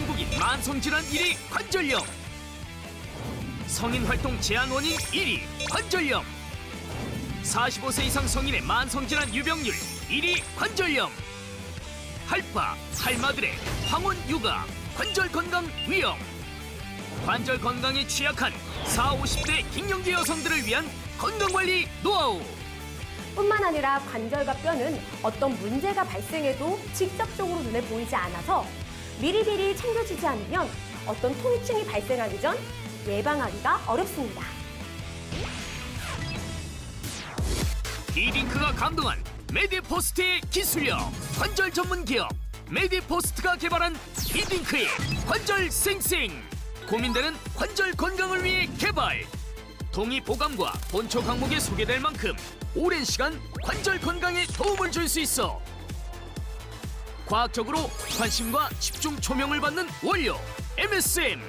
한국인 만성질환 1위 관절염. 성인 활동 제한 원인 1위 관절염. 45세 이상 성인의 만성질환 유병률 1위 관절염. 할파 할마들의 황혼 육아 관절 건강 위험. 관절 건강에 취약한 4, 50대 갱년기 여성들을 위한 건강관리 노하우. 뿐만 아니라 관절과 뼈는 어떤 문제가 발생해도 직접적으로 눈에 보이지 않아서 미리미리 챙겨주지 않으면 어떤 통증이 발생하기 전 예방하기가 어렵습니다. 이링크가 감동한 메디포스트의 기술력 관절 전문 기업 메디포스트가 개발한 이링크의 관절 쌩쌩. 고민되는 관절 건강을 위해 개발. 동의 보감과 본초 항목에 소개될 만큼 오랜 시간 관절 건강에 도움을 줄 수 있어 과학적으로 관심과 집중 조명을 받는 원료 MSM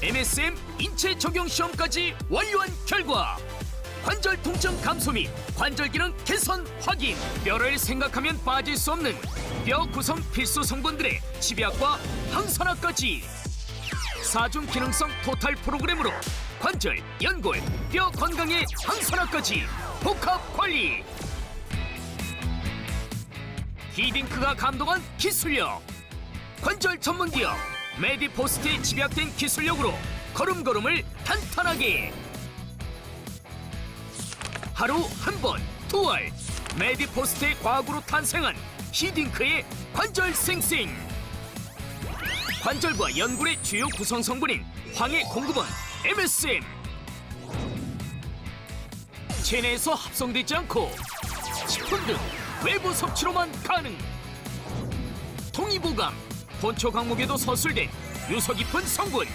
MSM 인체 적용 시험까지 완료한 결과. 관절 통증 감소 및 관절 기능 개선 확인. 뼈를 생각하면 빠질 수 없는 뼈 구성 필수 성분들의 지배학과 항산화까지. 사중 기능성 토탈 프로그램으로 관절, 연골, 뼈 건강의 항산화까지 복합 관리 히딩크가 감동한 기술력 관절 전문 기업 메디포스트의 집약된 기술력으로 걸음걸음을 탄탄하게 하루 한 번, 두 알. 메디포스트의 과학으로 탄생한 히딩크의 관절 쌩쌩. 관절과 연골의 주요 구성 성분인 황해 공급원 MSM. 체내에서 합성되지 않고 식품 등 외부 섭취로만 가능. 통이보감 본초 강목에도 서술된 유서 깊은 성분.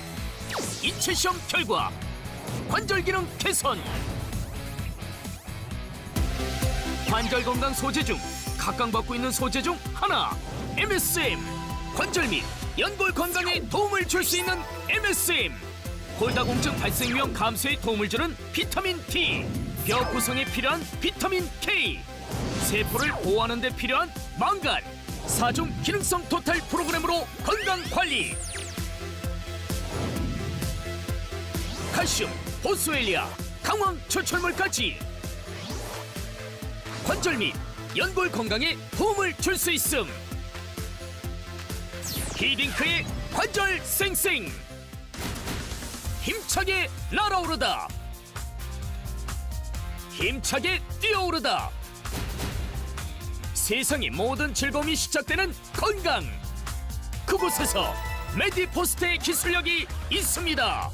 인체 시험 결과 관절 기능 개선. 관절 건강 소재 중 각광받고 있는 소재 중 하나 MSM 관절 및 연골 건강에 도움을 줄 수 있는 MSM 골다공증 발생 위험 감소에 도움을 주는 비타민 D 뼈 구성에 필요한 비타민 K 세포를 보호하는 데 필요한 망간 사중 기능성 토탈 프로그램으로 건강 관리 칼슘 보스웰리아 강황 추출물까지 관절 및 연골 건강에 도움을 줄 수 있음. 히딩크의 관절 쌩쌩. 힘차게 날아오르다. 힘차게 뛰어오르다. 세상의 모든 즐거움이 시작되는 건강. 그곳에서 메디포스트의 기술력이 있습니다.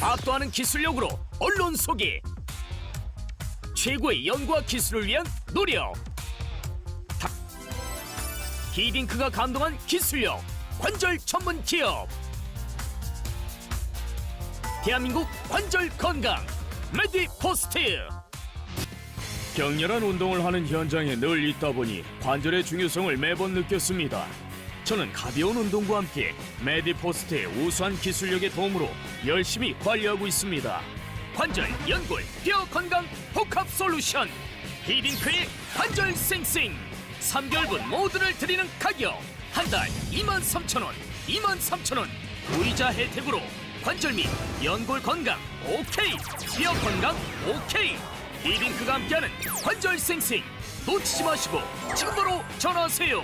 압도하는 기술력으로 언론 소개, 최고의 연구와 기술을 위한 노력. 다- 히딩크가 감동한 기술력 관절 전문 기업. 대한민국 관절 건강 메디포스트. 격렬한 운동을 하는 현장에 늘 있다 보니 관절의 중요성을 매번 느꼈습니다. 저는 가벼운 운동과 함께 메디포스트의 우수한 기술력의 도움으로 열심히 관리하고 있습니다. 관절, 연골, 뼈 건강 복합 솔루션 히딩크의 관절 쌩쌩 3개월분 모두를 드리는 가격 한 달 23,000원 23,000원 무이자 혜택으로 관절 및 연골 건강 오케이 뼈 건강 오케이 히딩크가 함께하는 관절 쌩쌩 놓치지 마시고 지금 바로 전화하세요